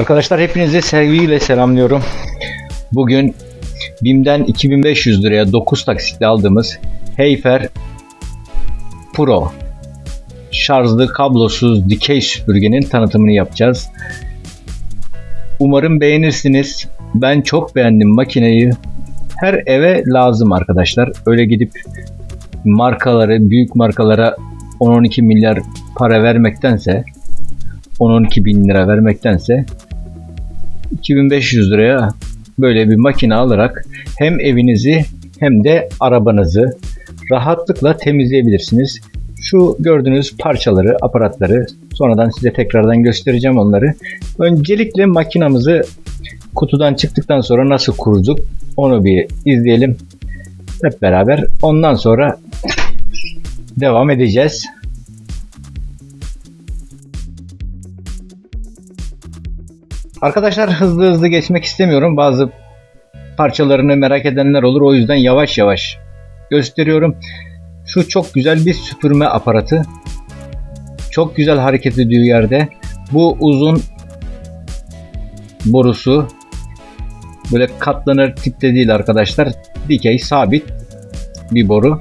Arkadaşlar hepinizi sevgiyle selamlıyorum. Bugün BİM'den 2500 liraya 9 taksitle aldığımız Heyfer Pro şarjlı kablosuz dikey süpürgenin tanıtımını yapacağız. Umarım beğenirsiniz. Ben çok beğendim makineyi. Her eve lazım arkadaşlar. Öyle gidip markaları, büyük markalara 10-12 milyar para vermektense 10-12 bin lira vermektense 2500 liraya böyle bir makine alarak hem evinizi hem de arabanızı rahatlıkla temizleyebilirsiniz. Şu gördüğünüz parçaları, aparatları sonradan size tekrardan göstereceğim onları. Öncelikle makinamızı kutudan çıktıktan sonra nasıl kurduk onu bir izleyelim hep beraber. Ondan sonra devam edeceğiz. Arkadaşlar hızlı hızlı geçmek istemiyorum. Bazı parçalarını merak edenler olur. O yüzden yavaş yavaş gösteriyorum. Şu çok güzel bir süpürme aparatı. Çok güzel hareket ediyor yerde. Bu uzun borusu böyle katlanır tipte değil arkadaşlar. Dikey sabit bir boru.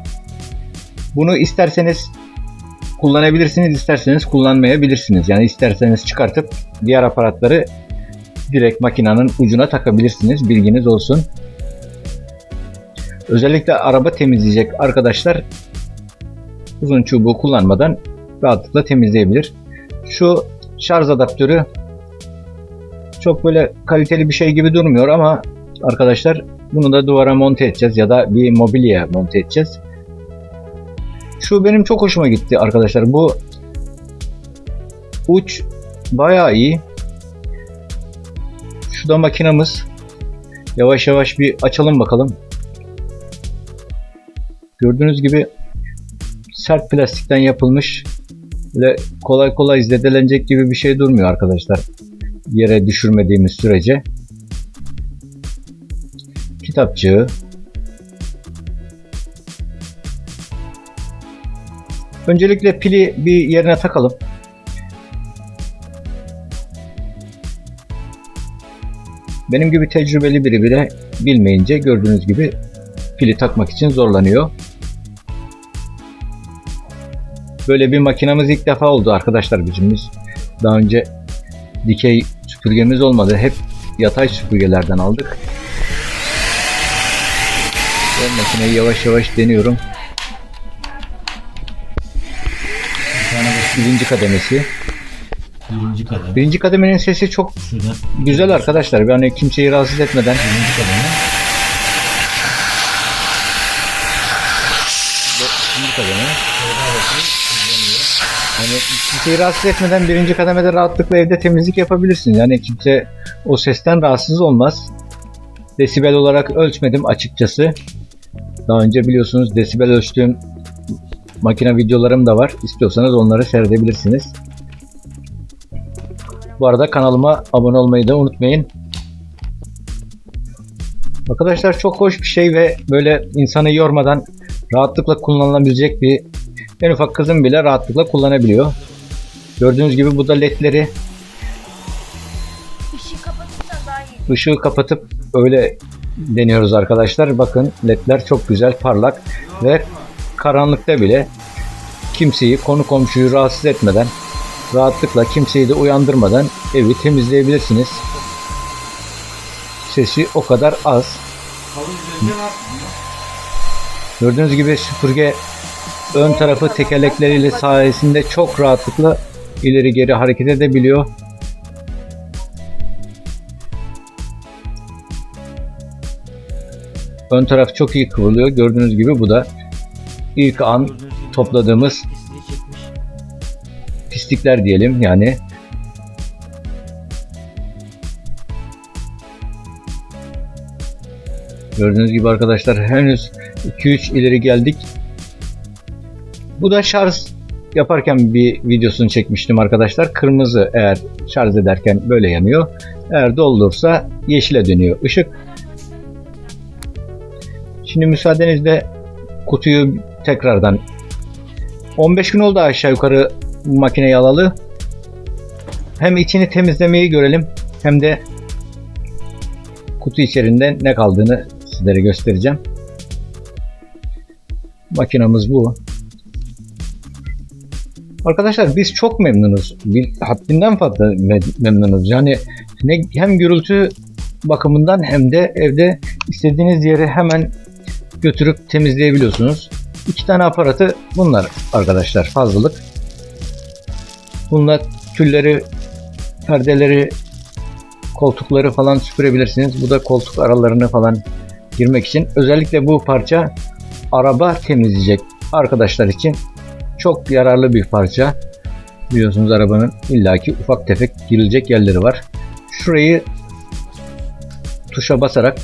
Bunu isterseniz kullanabilirsiniz, isterseniz kullanmayabilirsiniz. Yani isterseniz çıkartıp diğer aparatları direkt makinenin ucuna takabilirsiniz. Bilginiz olsun. Özellikle araba temizleyecek arkadaşlar uzun çubuğu kullanmadan rahatlıkla temizleyebilir. Şu şarj adaptörü çok böyle kaliteli bir şey gibi durmuyor ama arkadaşlar bunu da duvara monte edeceğiz ya da bir mobilya monte edeceğiz. Şu benim çok hoşuma gitti arkadaşlar. Bu uç bayağı iyi. Şu da makinamız. Yavaş yavaş bir açalım bakalım. Gördüğünüz gibi sert plastikten yapılmış. Böyle kolay kolay zedelenecek gibi bir şey durmuyor arkadaşlar. Yere düşürmediğimiz sürece. Kitapçığı. Öncelikle pili bir yerine takalım. Benim gibi tecrübeli biri bile bilmeyince gördüğünüz gibi pili takmak için zorlanıyor. Böyle bir makinamız ilk defa oldu arkadaşlar bizim biz. Daha önce dikey süpürgemiz olmadı. Hep yatay süpürgelerden aldık. Ben makineyi yavaş yavaş deniyorum. Bir tane Birinci kademesi. Birinci kademe. Birinci kademenin sesi çok Şurada güzel arkadaşlar. Yani kimseyi rahatsız etmeden birinci kademe. ikinci kademe. Yani kimseyi rahatsız etmeden birinci kademede rahatlıkla evde temizlik yapabilirsin. Yani kimse o sesten rahatsız olmaz. Desibel olarak ölçmedim açıkçası. Daha önce biliyorsunuz desibel ölçtüğüm makine videolarım da var. İstiyorsanız onları seyredebilirsiniz. Bu arada kanalıma abone olmayı da unutmayın. Arkadaşlar çok hoş bir şey ve böyle insanı yormadan rahatlıkla kullanılabilecek bir en ufak kızım bile rahatlıkla kullanabiliyor. Gördüğünüz gibi bu da ledleri ışığı kapatıp öyle deniyoruz arkadaşlar. Bakın ledler çok güzel parlak ve karanlıkta bile kimseyi konu komşuyu rahatsız etmeden rahatlıkla kimseyi de uyandırmadan evi temizleyebilirsiniz. Sesi o kadar az. Gördüğünüz gibi süpürge ön tarafı tekerlekleriyle sayesinde çok rahatlıkla ileri geri hareket edebiliyor. Ön taraf çok iyi kıvrılıyor. Gördüğünüz gibi bu da ilk an topladığımız pislikler diyelim yani. Gördüğünüz gibi arkadaşlar henüz 2-3 ileri geldik. Bu da şarj yaparken bir videosunu çekmiştim arkadaşlar. Kırmızı eğer şarj ederken böyle yanıyor. Eğer doldursa yeşile dönüyor ışık. Şimdi müsaadenizle kutuyu tekrardan 15 gün oldu aşağı yukarı bu makineyi alalı. Hem içini temizlemeyi görelim hem de kutu içerisinde ne kaldığını sizlere göstereceğim. Makinamız bu. Arkadaşlar biz çok memnunuz. Bir, haddinden fazla me- memnunuz. Yani ne, hem gürültü bakımından hem de evde istediğiniz yere hemen götürüp temizleyebiliyorsunuz. İki tane aparatı bunlar arkadaşlar fazlalık. Bununla tülleri, perdeleri, koltukları falan süpürebilirsiniz. Bu da koltuk aralarını falan girmek için. Özellikle bu parça araba temizleyecek arkadaşlar için çok yararlı bir parça. Biliyorsunuz arabanın illaki ufak tefek girilecek yerleri var. Şurayı tuşa basarak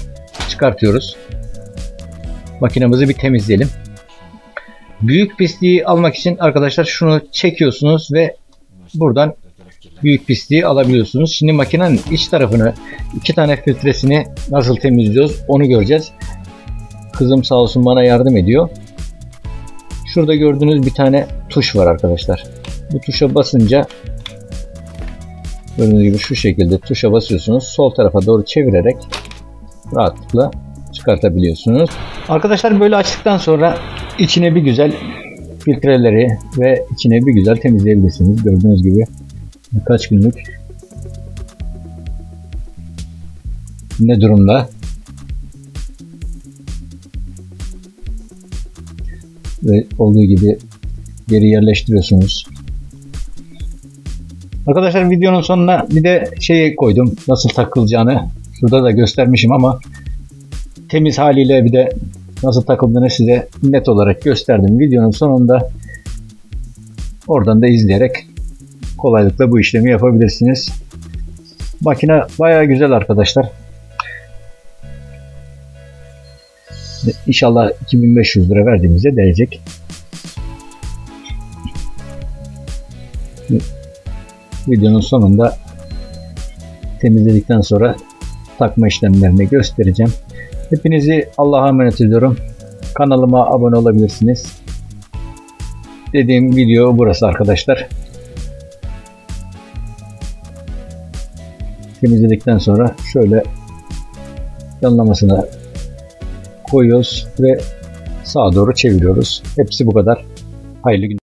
çıkartıyoruz. Makinamızı bir temizleyelim. Büyük pisliği almak için arkadaşlar şunu çekiyorsunuz ve buradan büyük pisliği alabiliyorsunuz. Şimdi makinenin iç tarafını iki tane filtresini nasıl temizliyoruz onu göreceğiz. Kızım sağ olsun bana yardım ediyor. Şurada gördüğünüz bir tane tuş var arkadaşlar. Bu tuşa basınca gördüğünüz gibi şu şekilde tuşa basıyorsunuz. Sol tarafa doğru çevirerek rahatlıkla çıkartabiliyorsunuz. Arkadaşlar böyle açtıktan sonra içine bir güzel filtreleri ve içine bir güzel temizleyebilirsiniz. Gördüğünüz gibi birkaç günlük ne durumda ve olduğu gibi geri yerleştiriyorsunuz. Arkadaşlar videonun sonuna bir de şey koydum nasıl takılacağını. Şurada da göstermişim ama temiz haliyle bir de nasıl takıldığını size net olarak gösterdim. Videonun sonunda oradan da izleyerek kolaylıkla bu işlemi yapabilirsiniz. Makine bayağı güzel arkadaşlar. İnşallah 2500 lira verdiğimizde değecek. Videonun sonunda temizledikten sonra takma işlemlerini göstereceğim. Hepinizi Allah'a emanet ediyorum. Kanalıma abone olabilirsiniz. Dediğim video burası arkadaşlar. Temizledikten sonra şöyle yanlamasına koyuyoruz ve sağa doğru çeviriyoruz. Hepsi bu kadar. Hayırlı günler.